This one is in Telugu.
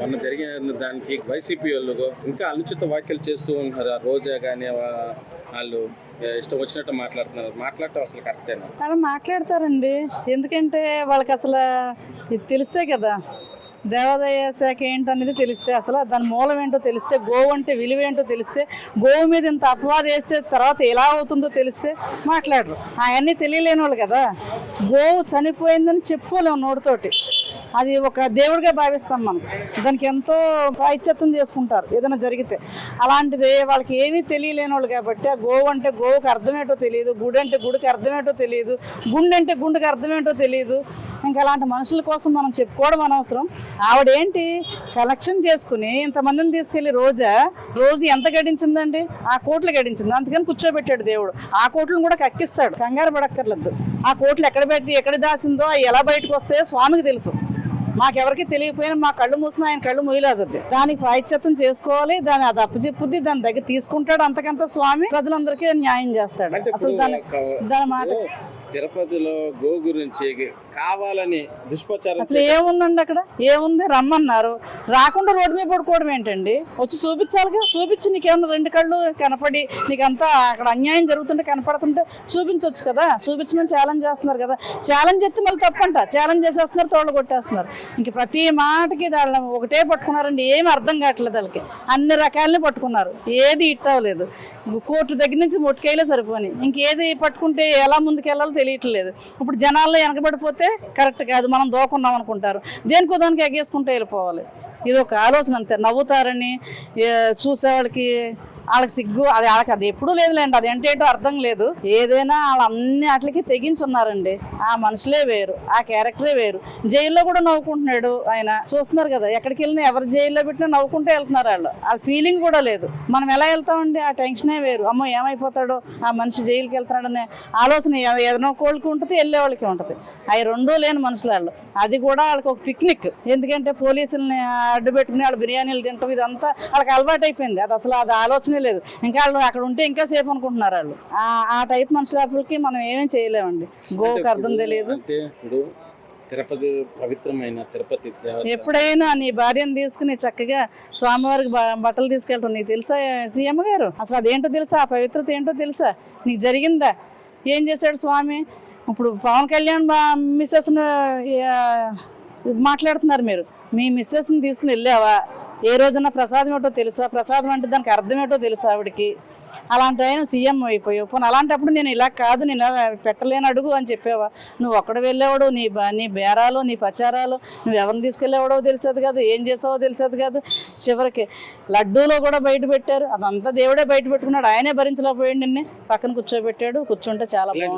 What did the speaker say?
మొన్న జరిగిన దానికి వైసీపీ వాళ్ళు ఇంకా అనుచిత వ్యాఖ్యలు చేస్తూ ఉంటున్నారు ఆ రోజా కానీ వాళ్ళు ఇష్టం వచ్చినట్టు మాట్లాడుతున్నారు. మాట్లాడటం అసలు కరెక్టేనా అలా మాట్లాడతారండి. ఎందుకంటే వాళ్ళకి అసలు ఇది తెలిస్తే కదా దేవాదాయ శాఖ ఏంటనేది తెలిస్తే అసలు దాని మూలం ఏంటో తెలిస్తే గోవు అంటే విలువ ఏంటో తెలిస్తే గోవు మీద ఇంత అపవాదం వేస్తే తర్వాత ఎలా అవుతుందో తెలిస్తే మాట్లాడరు. అవన్నీ తెలియలేని వాళ్ళు కదా. గోవు చనిపోయిందని చెప్పుకోలేము నోటితోటి. అది ఒక దేవుడిగా భావిస్తాం మనం. దానికి ఎంతో ప్రాయశ్చిత్తం చేసుకుంటారు ఏదైనా జరిగితే. అలాంటిది వాళ్ళకి ఏమీ తెలియలేని వాళ్ళు కాబట్టి ఆ గోవు అంటే గోవుకి అర్థమేటో తెలియదు గుడి అంటే గుడికి అర్థమేటో తెలియదు గుండె అంటే గుండెకి అర్థమేటో తెలియదు. ఇంకా అలాంటి మనుషుల కోసం మనం చెప్పుకోవడం అనవసరం. ఆవిడేంటి కలెక్షన్ చేసుకుని ఇంతమందిని తీసుకెళ్ళి రోజా రోజు ఎంత గడించిందండి? ఆ కోట్లు గడించింది. అందుకని కూర్చోబెట్టాడు దేవుడు. ఆ కోట్లను కూడా కక్కిస్తాడు. కంగారు పడక్కర్లేదు. ఆ కోట్లు ఎక్కడ పెట్టి ఎక్కడ దాసిందో అవి ఎలా బయటకు వస్తాయో స్వామికి తెలుసు. మాకెవరికి తెలియకపోయినా మా కళ్ళు మూసిన ఆయన కళ్ళు మూయలేదు దానికి ప్రాయశ్చిత్తం చేసుకోవాలి దాని అది అప్పచెప్పుద్ది దాని దగ్గర తీసుకుంటాడు అంతకంత స్వామి. ప్రజలందరికీ న్యాయం చేస్తాడు. అసలు దాని దాని మాట తిరుపతిలో గో గురించి కావాలని దుష్ప్రచారం అసలు ఏముందండి అక్కడ? ఏముంది? రమ్మన్నారు. రాకుండా రోడ్డు మీద పడుకోవడం ఏంటండి? వచ్చి చూపించాలిగా చూపించి నీకేమన్నా రెండు కళ్ళు కనపడి నీకంతా అక్కడ అన్యాయం జరుగుతుంటే కనపడుతుంటే చూపించవచ్చు కదా. చూపించమని ఛాలెంజ్ చేస్తున్నారు కదా. ఛాలెంజ్ చేస్తే మళ్ళీ తప్పంట. ఛాలెంజ్ చేసేస్తున్నారు తోళ్ళు కొట్టేస్తున్నారు. ఇంక ప్రతి మాటకి దాని ఒకటే పట్టుకున్నారండి. ఏమి అర్థం కావట్లేదు వాళ్ళకి. అన్ని రకాలని పట్టుకున్నారు. ఏది ఇట్ అవ్వలేదు కోర్టు దగ్గర నుంచి మొట్టికాయలే సరిపోని ఇంకేది పట్టుకుంటే ఎలా ముందుకెళ్ళాలో తెలియట్లేదు. ఇప్పుడు జనాల్లో వెనకబడిపోతే కరెక్ట్ కాదు మనం దోకున్నాం అనుకుంటారు. దేనికో దానికి ఎగేసుకుంటూ వెళ్ళిపోవాలి. ఇది ఒక ఆలోచన అంతే. నవ్వుతారని చూసేవాడికి చూసేవాళ్ళకి వాళ్ళకి సిగ్గు అది వాళ్ళకి అది ఎప్పుడూ లేదులేండి. అది అంటే అర్థం లేదు. ఏదైనా వాళ్ళ అన్ని వాటికి తెగించున్నారండి. ఆ మనుషులే వేరు ఆ క్యారెక్టరే వేరు. జైల్లో కూడా నవ్వుకుంటున్నాడు ఆయన. చూస్తున్నారు కదా ఎక్కడికి వెళ్ళినా ఎవరు జైల్లో పెట్టినా నవ్వుకుంటూ వెళ్తున్నారు వాళ్ళు. వాళ్ళ ఫీలింగ్ కూడా లేదు. మనం ఎలా వెళ్తామండి? ఆ టెన్షనే వేరు. అమ్మో ఏమైపోతాడో? ఆ మనిషి జైలుకి వెళ్తున్నాడనే ఆలోచన ఏదైనా కోళ్ళకి ఉంటుంది వెళ్ళే వాళ్ళకి ఉంటుంది. అవి రెండూ లేని మనుషులు వాళ్ళు. అది కూడా వాళ్ళకి ఒక పిక్నిక్ ఎందుకంటే పోలీసుల్ని అడ్డు పెట్టుకుని వాళ్ళు బిర్యానీలు తింటాం ఇదంతా వాళ్ళకి అలవాటు అయిపోయింది అది అసలు అది ఆలోచన లేదు. ఇంకా వాళ్ళు అక్కడ ఉంటే ఇంకా సేఫ్ అనుకుంటున్నారు వాళ్ళు. ఆ- టైప్ మనుషులకి మనం ఏమేం చేయలేమండి. గోవుకి అర్థం తెలియదు తిరుపతి పవిత్రమైన తిరుపతి ఎప్పుడైనా నీ భార్యను తీసుకుని చక్కగా స్వామివారికి బట్టలు తీసుకెళ్ళటం నీకు తెలుసా సీఎం గారు? అసలు అదేంటో తెలుసా? ఆ పవిత్రత ఏంటో తెలుసా? నీకు జరిగిందా? ఏం చేశాడు స్వామి? ఇప్పుడు పవన్ కళ్యాణ్ బా మిస్సెస్ను మాట్లాడుతున్నారు మీరు. మీ మిస్సెస్ని తీసుకుని వెళ్ళావా? ఏ రోజున ప్రసాదం ఏంటో తెలుసా? ప్రసాదం అంటే దానికి అర్థం ఏంటో తెలుసా ఆవిడకి? అలాంటి ఆయన సీఎం అయిపోయావు. పోనీ అలాంటప్పుడు నేను ఇలా కాదు నేను పెట్టలేని అడుగు అని చెప్పేవా? నువ్వు ఒక్కడ వెళ్ళేవాడు నీ బ- నీ బేరాలు నీ ప్రచారాలు నువ్వు ఎవరిని తీసుకెళ్ళేవాడో తెలిసేది కాదు ఏం చేసావో తెలిసేది కాదు. చివరికి లడ్డూలో కూడా బయట పెట్టారు. అదంతా దేవుడే బయట పెట్టుకున్నాడు. ఆయనే భరించలేకపోయాడు నిన్నే. పక్కన కూర్చోబెట్టాడు. కూర్చుంటే చాలా బాగుంది.